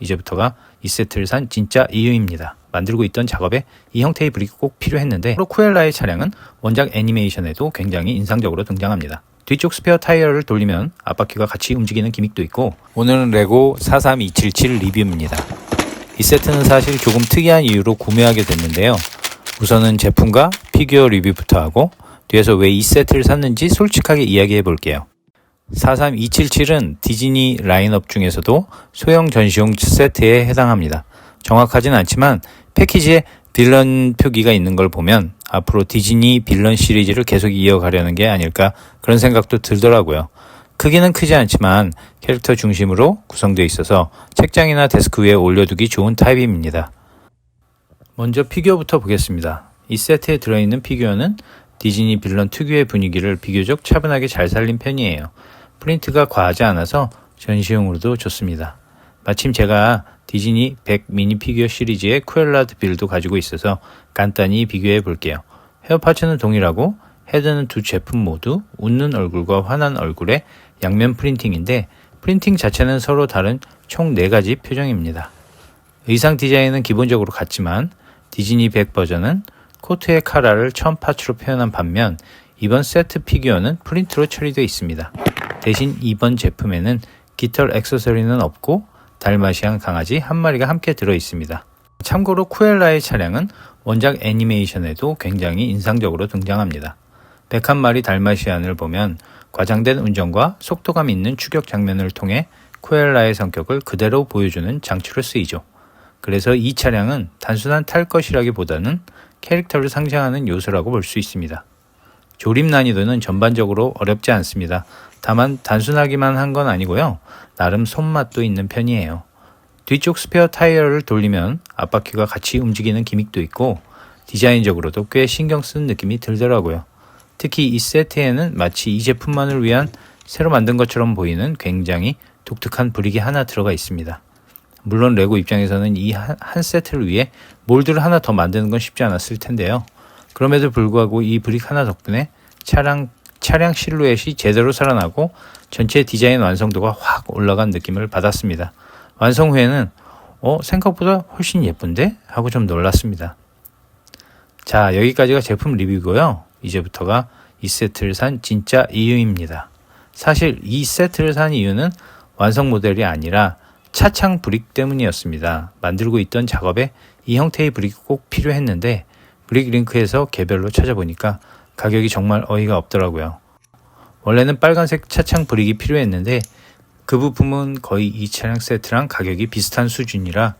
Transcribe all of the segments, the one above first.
이제부터가 이 세트를 산 진짜 이유입니다. 만들고 있던 작업에 이 형태의 브릭이 꼭 필요했는데 프로쿠엘라의 차량은 원작 애니메이션에도 굉장히 인상적으로 등장합니다. 뒤쪽 스페어 타이어를 돌리면 앞바퀴가 같이 움직이는 기믹도 있고 오늘은 레고 43277 리뷰입니다. 이 세트는 사실 조금 특이한 이유로 구매하게 됐는데요. 우선은 제품과 피규어 리뷰부터 하고 뒤에서 왜 이 세트를 샀는지 솔직하게 이야기해 볼게요. 43277은 디즈니 라인업 중에서도 소형 전시용 세트에 해당합니다. 정확하진 않지만 패키지에 빌런 표기가 있는 걸 보면 앞으로 디즈니 빌런 시리즈를 계속 이어가려는 게 아닐까 그런 생각도 들더라고요. 크기는 크지 않지만 캐릭터 중심으로 구성되어 있어서 책장이나 데스크 위에 올려두기 좋은 타입입니다. 먼저 피규어부터 보겠습니다. 이 세트에 들어있는 피규어는 디즈니 빌런 특유의 분위기를 비교적 차분하게 잘 살린 편이에요. 프린트가 과하지 않아서 전시용으로도 좋습니다. 마침 제가 디즈니 100 미니 피규어 시리즈의 쿠엘라드 빌도 가지고 있어서 간단히 비교해 볼게요. 헤어 파츠는 동일하고 헤드는 두 제품 모두 웃는 얼굴과 화난 얼굴의 양면 프린팅인데 프린팅 자체는 서로 다른 총 4가지 표정입니다. 의상 디자인은 기본적으로 같지만 디즈니 100 버전은 코트의 카라를 처음 파츠로 표현한 반면 이번 세트 피규어는 프린트로 처리되어 있습니다. 대신 이번 제품에는 깃털 액세서리는 없고 달마시안 강아지 한 마리가 함께 들어 있습니다. 참고로 쿠엘라의 차량은 원작 애니메이션에도 굉장히 인상적으로 등장합니다. 101마리 달마시안을 보면 과장된 운전과 속도감 있는 추격 장면을 통해 쿠엘라의 성격을 그대로 보여주는 장치로 쓰이죠. 그래서 이 차량은 단순한 탈 것이라기보다는 캐릭터를 상징하는 요소라고 볼 수 있습니다. 조립 난이도는 전반적으로 어렵지 않습니다. 다만 단순하기만 한 건 아니고요. 나름 손맛도 있는 편이에요. 뒤쪽 스페어 타이어를 돌리면 앞바퀴가 같이 움직이는 기믹도 있고 디자인적으로도 꽤 신경 쓴 느낌이 들더라고요. 특히 이 세트에는 마치 이 제품만을 위한 새로 만든 것처럼 보이는 굉장히 독특한 브릭이 하나 들어가 있습니다. 물론 레고 입장에서는 이 한 세트를 위해 몰드를 하나 더 만드는 건 쉽지 않았을 텐데요. 그럼에도 불구하고 이 브릭 하나 덕분에 차량 차량 실루엣이 제대로 살아나고 전체 디자인 완성도가 확 올라간 느낌을 받았습니다. 완성 후에는 어 생각보다 훨씬 예쁜데 하고 좀 놀랐습니다. 자 여기까지가 제품 리뷰고요. 이제부터가 이 세트를 산 진짜 이유입니다. 사실 이 세트를 산 이유는 완성 모델이 아니라 차창 브릭 때문이었습니다. 만들고 있던 작업에 이 형태의 브릭이 꼭 필요했는데 브릭 링크에서 개별로 찾아보니까 가격이 정말 어이가 없더라고요. 원래는 빨간색 차창 브릭이 필요했는데 그 부품은 거의 이 차량 세트랑 가격이 비슷한 수준이라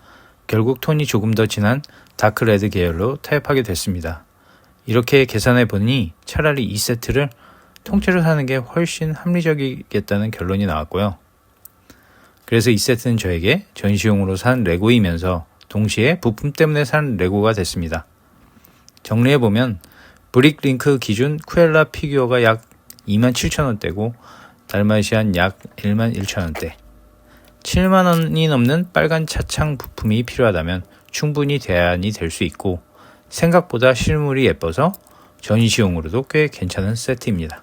결국 톤이 조금 더 진한 다크 레드 계열로 타협하게 됐습니다. 이렇게 계산해 보니 차라리 이 세트를 통째로 사는 게 훨씬 합리적이겠다는 결론이 나왔고요. 그래서 이 세트는 저에게 전시용으로 산 레고이면서 동시에 부품 때문에 산 레고가 됐습니다. 정리해보면 브릭링크 기준 쿠엘라 피규어가 약 27,000원대고 달마시안 약 11,000원대 7만원이 넘는 빨간 차창 부품이 필요하다면 충분히 대안이 될 수 있고 생각보다 실물이 예뻐서 전시용으로도 꽤 괜찮은 세트입니다.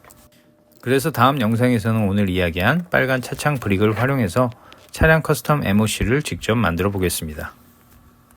그래서 다음 영상에서는 오늘 이야기한 빨간 차창 브릭을 활용해서 차량 커스텀 MOC를 직접 만들어 보겠습니다.